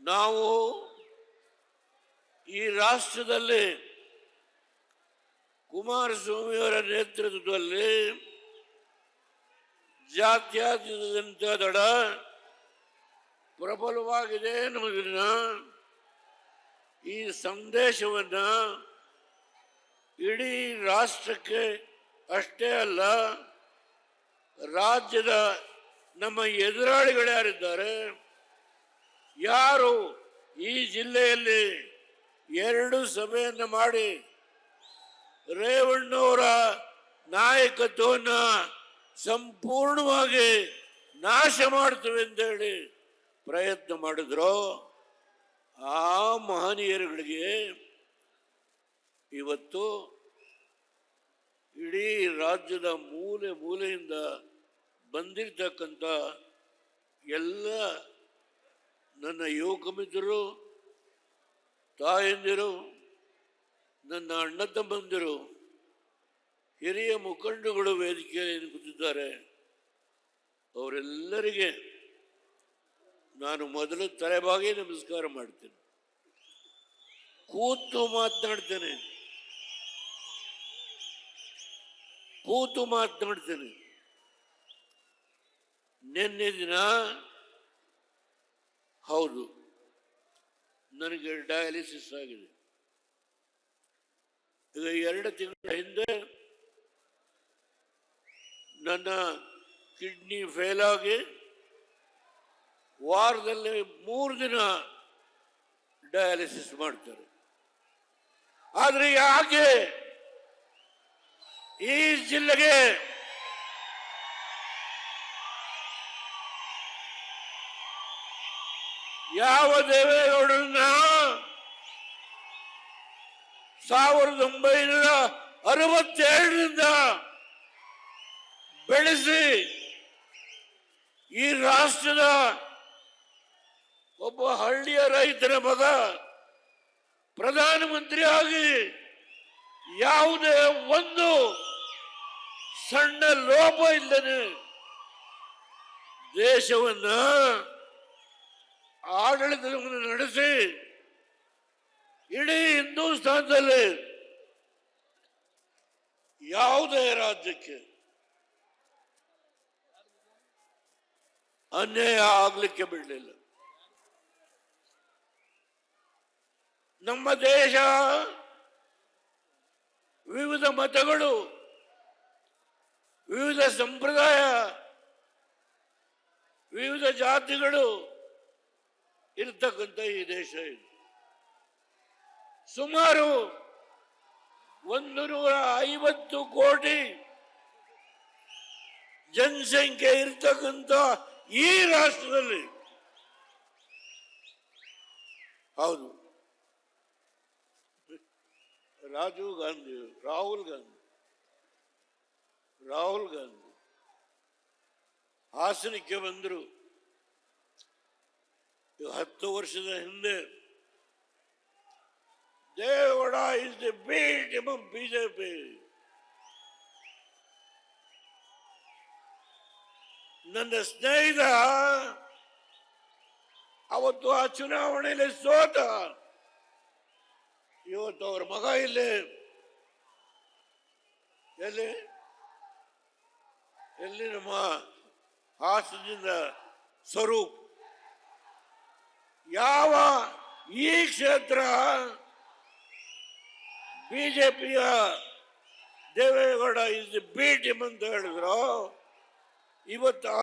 ನಾವು ಈ ರಾಷ್ಟ್ರದಲ್ಲಿ ಕುಮಾರಸ್ವಾಮಿಯವರ ನೇತೃತ್ವದಲ್ಲಿ ಜಾತ್ಯಾತೀತ ದಡ ಪ್ರಬಲವಾಗಿದೆ ಅನ್ನೋದನ್ನ ಈ ಸಂದೇಶವನ್ನ ಇಡೀ ರಾಷ್ಟ್ರಕ್ಕೆ ಅಷ್ಟೇ ಅಲ್ಲ, ರಾಜ್ಯದ ನಮ್ಮ ಎದುರಾಳಿಗಳು ಯಾರಿದ್ದಾರೆ ಯಾರು ಈ ಜಿಲ್ಲೆಯಲ್ಲಿ ಎರಡು ಸಭೆಯನ್ನು ಮಾಡಿ ರೇವಣ್ಣವರ ನಾಯಕತ್ವವನ್ನು ಸಂಪೂರ್ಣವಾಗಿ ನಾಶ ಮಾಡ್ತೇವೆ ಅಂತೇಳಿ ಪ್ರಯತ್ನ ಮಾಡಿದ್ರು. ಆ ಮಹನೀಯರುಗಳಿಗೆ ಇವತ್ತು ಇಡೀ ರಾಜ್ಯದ ಮೂಲೆ ಮೂಲೆಯಿಂದ ಬಂದಿರತಕ್ಕಂಥ ಎಲ್ಲ ನನ್ನ ಯುವಕ ಮಿತ್ರರು ತಾಯಂದಿರು, ನನ್ನ ಅಣ್ಣ ತಮ್ಮಂದಿರು, ಹಿರಿಯ ಮುಖಂಡಗಳು ವೇದಿಕೆಯಲ್ಲಿ ಕೂತಿದ್ದಾರೆ. ಅವರೆಲ್ಲರಿಗೆ ನಾನು ಮೊದಲು ತಲೆಬಾಗಿ ನಮಸ್ಕಾರ ಮಾಡ್ತೇನೆ. ಕೂತು ಮಾತನಾಡ್ತೇನೆ. ಕೂತು ಮಾತನಾಡ್ತೇನೆ. ನಿನ್ನೆ ದಿನ ಹೌದು. ನನಗೆ ಡಯಾಲಿಸಿಸ್ ಆಗಿದೆ. ಈಗ ಎರಡು ತಿಂಗಳ ಹಿಂದೆ ನನ್ನ ಕಿಡ್ನಿ ಫೇಲ್ ಆಗಿ ವಾರದಲ್ಲಿ ಮೂರು ದಿನ ಡಯಾಲಿಸಿಸ್ ಮಾಡ್ತಾರೆ. ಆದರೆ ಯಾಕೆ ಈ ಜಿಲ್ಲೆಗೆ ಯಾವ ದೇವೇಗೌಡರನ್ನ ಸಾವಿರದ ಒಂಬೈನೂರ ಅರವತ್ತೇಳರಿಂದ ಬೆಳೆಸಿ ಈ ರಾಷ್ಟ್ರದ ಒಬ್ಬ ಹಳ್ಳಿಯ ರೈತರ ಮಗ ಪ್ರಧಾನಮಂತ್ರಿ ಆಗಿ ಯಾವುದೇ ಒಂದು ಸಣ್ಣ ಲೋಪ ಇಲ್ಲದೆ ದೇಶವನ್ನ ಆಡಳಿತವನ್ನು ನಡೆಸಿ ಇಡೀ ಹಿಂದೂಸ್ತಾನದಲ್ಲಿ ಯಾವುದೇ ರಾಜ್ಯಕ್ಕೆ ಅನ್ಯಾಯ ಆಗ್ಲಿಕ್ಕೆ ಬಿಡಲಿಲ್ಲ. ನಮ್ಮ ದೇಶ ವಿವಿಧ ಮತಗಳು, ವಿವಿಧ ಸಂಪ್ರದಾಯ, ವಿವಿಧ ಜಾತಿಗಳು ಇರತಕ್ಕಂಥ ಈ ದೇಶ ಇದು. ಸುಮಾರು ಒಂದು ನೂರ ಐವತ್ತು ಕೋಟಿ ಜನಸಂಖ್ಯೆ ಇರ್ತಕ್ಕಂಥ ಈ ರಾಷ್ಟ್ರದಲ್ಲಿ. ಹೌದು. ರಾಜೀವ್ ಗಾಂಧಿ, ರಾಹುಲ್ ಗಾಂಧಿ ರಾಹುಲ್ ಗಾಂಧಿ ಹಾಸನಕ್ಕೆ ಬಂದರು. ಹತ್ತು ವರ್ಷದ ಹಿಂದೆ Deve Gowda is the B team BJP. ನನ್ನ ಸ್ನೇಹಿತ, ಅವತ್ತು ಆ ಚುನಾವಣೆಯಲ್ಲಿ ಸೋತ. ಇವತ್ತು ಅವ್ರ ಮಗ ಇಲ್ಲಿ. ಎಲ್ಲಿ? ಎಲ್ಲಿ ನಮ್ಮ ಹಾಸನದಿಂದ ಸ್ವರೂಪ್. ಯಾವ ಈ ಕ್ಷೇತ್ರ ಬಿಜೆಪಿಯ Deve Gowda is the B team ಅಂತ ಹೇಳಿದ್ರು, ಇವತ್ತು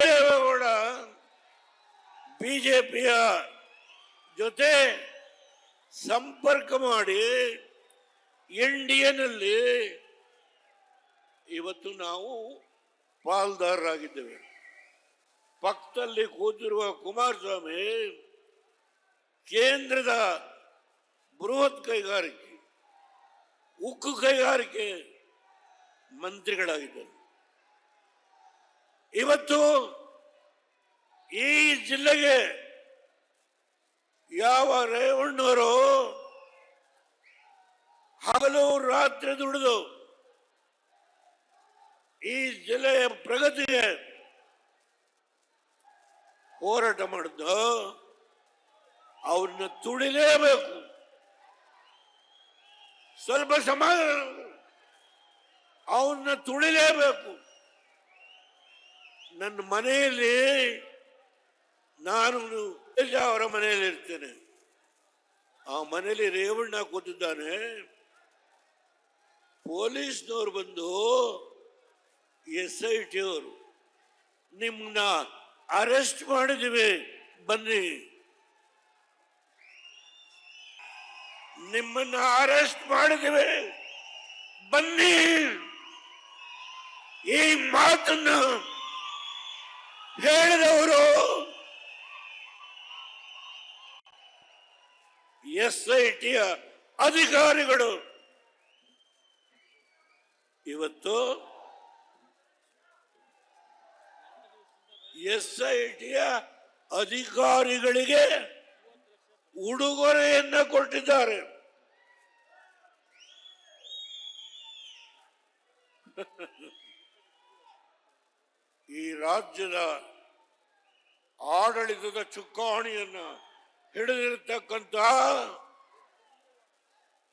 ದೇವೇಗೌಡ ಬಿಜೆಪಿಯ ಜೊತೆ ಸಂಪರ್ಕ ಮಾಡಿ ಇಂಡಿಯನಲ್ಲಿ ಇವತ್ತು ನಾವು ಪಾಲ್ದಾರರಾಗಿದ್ದೇವೆ. ಪಕ್ಕದಲ್ಲಿ ಕೂತಿರುವ ಕುಮಾರಸ್ವಾಮಿ ಕೇಂದ್ರದ ಬೃಹತ್ ಕೈಗಾರಿಕೆ, ಉಕ್ಕು ಕೈಗಾರಿಕೆ ಮಂತ್ರಿಗಳಾಗಿದ್ದರು. ಇವತ್ತು ಈ ಜಿಲ್ಲೆಗೆ ಯಾವ ರೇವಣ್ಣವರು ಹಗಲು ರಾತ್ರಿ ದುಡಿದು ಈ ಜಿಲ್ಲೆಯ ಪ್ರಗತಿಗೆ ಹೋರಾಟ ಮಾಡಿದ್ದು ಅವ್ರನ್ನ ತುಳಿಲೇಬೇಕು ಸ್ವಲ್ಪ ಸಮಾಧಾನ ಅವನ್ನ ತುಳಿಲೇಬೇಕು ನನ್ನ ಮನೆಯಲ್ಲಿ ನಾನು ಅವರ ಮನೆಯಲ್ಲಿ ಇರ್ತೇನೆ. ಆ ಮನೆಯಲ್ಲಿ ರೇವಣ್ಣ ಕೂತಿದ್ದಾನೆ. ಪೊಲೀಸ್ನವ್ರು ಬಂದು ಎಸ್ ಐ ಟಿ ಅವರು ನಿಮ್ಮನ್ನ ಅರೆಸ್ಟ್ ಮಾಡಿದ್ದೀವಿ. ಬನ್ನಿ. ನಿಮ್ಮನ್ನ ಅರೆಸ್ಟ್ ಮಾಡಿದ್ದೀವಿ ಬನ್ನಿ. ಈ ಮಾತನ್ನು ಹೇಳಿದವರು ಎಸ್ ಐ ಟಿಯ ಅಧಿಕಾರಿಗಳು. ಇವತ್ತು ಎಸ್ ಐ ಟಿಯ ಅಧಿಕಾರಿಗಳಿಗೆ ಉಡುಗೊರೆಯನ್ನ ಕೊಟ್ಟಿದ್ದಾರೆ. ಈ ರಾಜ್ಯದ ಆಡಳಿತದ ಚುಕ್ಕಾಣಿಯನ್ನ ಹಿಡಿದಿರತಕ್ಕಂತ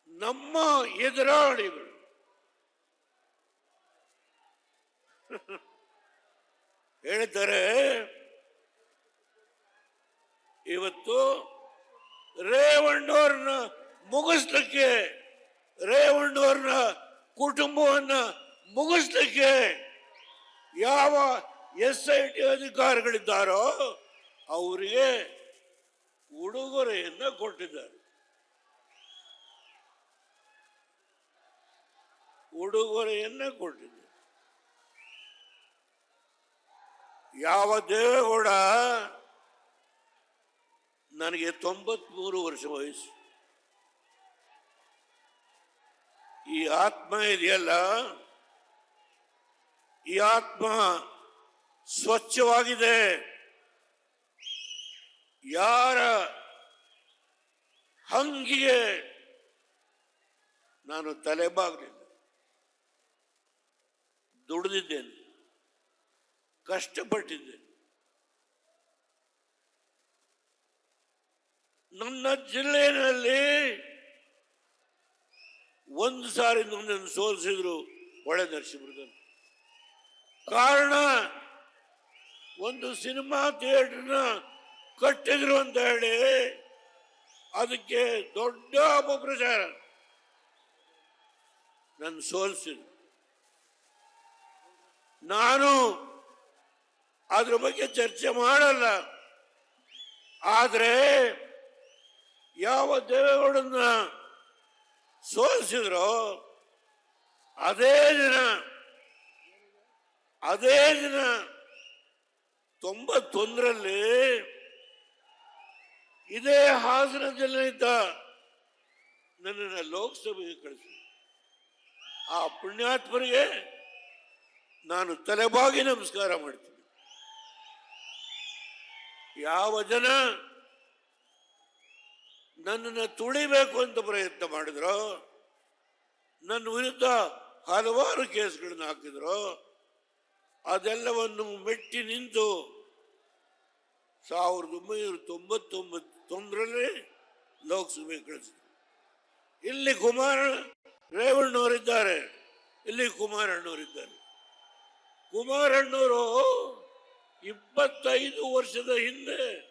ನಮ್ಮ ಎದುರಾಳಿಗಳು. ಹೇಳಿದ್ದಾರೆ ಇವತ್ತು ರೇವಣ್ಣವ್ರನ್ನ ಮುಗಿಸ್ಲಿಕ್ಕೆ ರೇವಣ್ಣವ್ರನ್ನ ಕುಟುಂಬವನ್ನ ಮುಗಿಸ್ಲಿಕ್ಕೆ ಯಾವ ಎಸ್ ಐ ಟಿ ಅಧಿಕಾರಿಗಳಿದ್ದಾರೋ ಅವರಿಗೆ ಉಡುಗೊರೆಯನ್ನು ಕೊಟ್ಟಿದ್ದಾರೆ. ಉಡುಗೊರೆಯನ್ನ ಕೊಟ್ಟಿದ್ದಾರೆ. ಯಾವ ದೇವೇಗೌಡ ನನಗೆ ತೊಂಬತ್ಮೂರು ವರ್ಷ ವಯಸ್ಸು. ಈ ಆತ್ಮ ಇದೆಯಲ್ಲ ಈ ಆತ್ಮ ಸ್ವಚ್ಛವಾಗಿದೆ. ಯಾರ ಹಂಗಿಗೆ ನಾನು ತಲೆಬಾಗಲಿಲ್ಲ ದುಡಿದಿದ್ದೇನೆ. ಕಷ್ಟಪಟ್ಟಿದ್ದೇನೆ ನನ್ನ ಜಿಲ್ಲೆಯಲ್ಲಿ ಒಂದು ಸಾರಿ ನನ್ನನ್ನು ಸೋಲಿಸಿದ್ರು ಒಳ್ಳೆ ಕಾರಣ, ಒಂದು ಸಿನಿಮಾ ಥಿಯೇಟರ್ನ ಕಟ್ಟಿದ್ರು ಅಂತ ಹೇಳಿ ಅದಕ್ಕೆ ದೊಡ್ಡ ಅಪಪ್ರಚಾರ. ನನ್ನ ಸೋಲ್ಸಿದ್ರು ನಾನು ಅದ್ರ ಬಗ್ಗೆ ಚರ್ಚೆ ಮಾಡಲ್ಲ. ಆದರೆ ಯಾವ ದೇವೇಗೌಡನ್ನ ಸೋಲಿಸಿದ್ರೋ, ಅದೇ ದಿನ ಅದೇ ದಿನ ತೊಂಬತ್ತೊಂದರಲ್ಲಿ ಇದೇ ಹಾಸನ ಇದ್ದ ನನ್ನನ್ನು ಲೋಕಸಭೆಗೆ ಕಳಿಸಿ ಆ ಪುಣ್ಯಾತ್ಮರಿಗೆ ನಾನು ತಲೆಬಾಗಿ ನಮಸ್ಕಾರ ಮಾಡ್ತೀನಿ. ಯಾವ ಜನ ನನ್ನನ್ನು ತುಳಿಬೇಕು ಅಂತ ಪ್ರಯತ್ನ ಮಾಡಿದ್ರು, ನನ್ನ ವಿರುದ್ಧ ಹಲವಾರು ಕೇಸ್ಗಳನ್ನ ಹಾಕಿದ್ರು ಅದೆಲ್ಲವನ್ನು ಮೆಟ್ಟಿ ನಿಂತು ಸಾವಿರದ ಒಂಬೈನೂರ ತೊಂಬತ್ತೊಂಬತ್ತೊಂದರಲ್ಲಿ ಲೋಕಸಭೆ ಕಳಿಸಿದ್ರು. ಇಲ್ಲಿ ಕುಮಾರ ರೇವಣ್ಣವರಿದ್ದಾರೆ. ಇಲ್ಲಿ ಕುಮಾರಣ್ಣವರಿದ್ದಾರೆ. ಕುಮಾರಣ್ಣವರು ಇಪ್ಪತ್ತೈದು ವರ್ಷದ ಹಿಂದೆ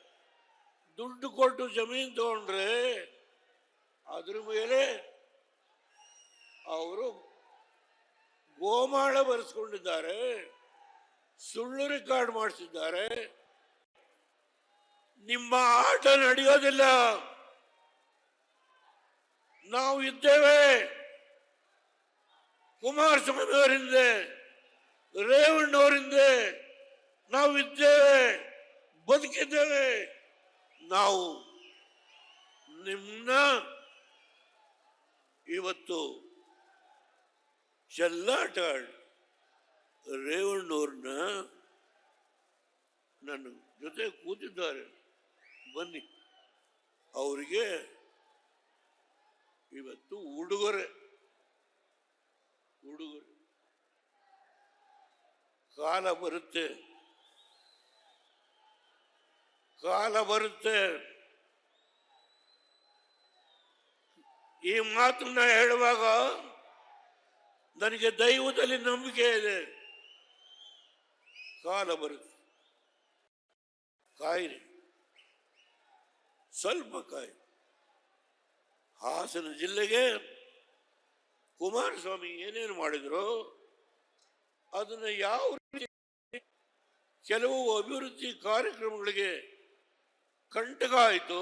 ದುಡ್ಡು ಕೊಟ್ಟು ಜಮೀನು ತಗೊಂಡ್ರೆ ಅದ್ರ ಮೇಲೆ ಅವರು ಗೋಮಾಳ ಬರೆಸ್ಕೊಂಡಿದ್ದಾರೆ. ಸುಳ್ಳು ರೆಕಾರ್ಡ್ ಮಾಡಿಸಿದ್ದಾರೆ ನಿಮ್ಮ ಆಟ ನಡೆಯೋದಿಲ್ಲ. ನಾವು ಇದ್ದೇವೆ. ಕುಮಾರಸ್ವಾಮಿ ಅವರಿಂದೆ, ರೇವಣ್ಣವರಿಂದೆ ನಾವು ಇದ್ದೇವೆ, ಬದುಕಿದ್ದೇವೆ. ನಾವು ನಿಮ್ಮನ್ನ ಇವತ್ತು ಚೆಲ್ಲಾಟ ರೇವಣ್ಣವ್ರನ್ನ ನನ್ನ ಜೊತೆ ಕೂತಿದ್ದಾರೆ. ಬನ್ನಿ. ಅವರಿಗೆ ಇವತ್ತು ಉಡುಗೊರೆ. ಉಡುಗೊರೆ. ಕಾಲ ಬರುತ್ತೆ. ಕಾಲ ಬರುತ್ತೆ. ಈ ಮಾತನ್ನ ಹೇಳುವಾಗ ನನಗೆ ದೈವದಲ್ಲಿ ನಂಬಿಕೆ ಇದೆ. ಕಾಲ ಬರುತ್ತೆ ಕಾಯಿರಿ ಸ್ವಲ್ಪ ಕಾಯಿ ಹಾಸನ ಜಿಲ್ಲೆಗೆ ಕುಮಾರಸ್ವಾಮಿ ಏನೇನು ಮಾಡಿದ್ರು ಅದನ್ನು ಯಾವ ರೀತಿ ಕೆಲವು ಅಭಿವೃದ್ಧಿ ಕಾರ್ಯಕ್ರಮಗಳಿಗೆ ಕಂಟಕ ಆಯಿತು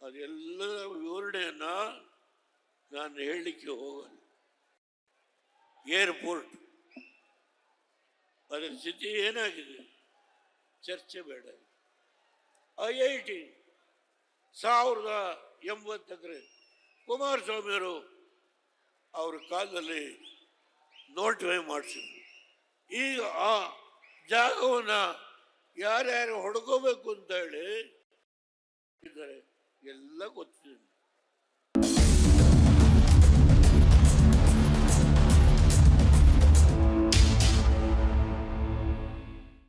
ಅದೆಲ್ಲ ವಿವರಣೆಯನ್ನು ನಾನು ಹೇಳಲಿಕ್ಕೆ ಹೋಗಲ್ಲ. ಏರ್ಪೋರ್ಟ್. ಅದರ ಸ್ಥಿತಿ ಏನಾಗಿದೆ? ಚರ್ಚೆ ಬೇಡ ಐ ಐ ಟಿ ಸಾವಿರದ ಎಂಬತ್ತಕ್ಕೆ ಕುಮಾರಸ್ವಾಮಿಯವರು ಅವ್ರ ಕಾಲದಲ್ಲಿ ನೋಟಿಫೈ ಮಾಡಿಸಿದ್ರು. ಈಗ ಆ ಜಾಗವನ್ನು ಯಾರ್ಯಾರು ಹೊಡ್ಕೋಬೇಕು ಅಂತ ಹೇಳಿ ಎಲ್ಲ ಗೊತ್ತಿದೆ.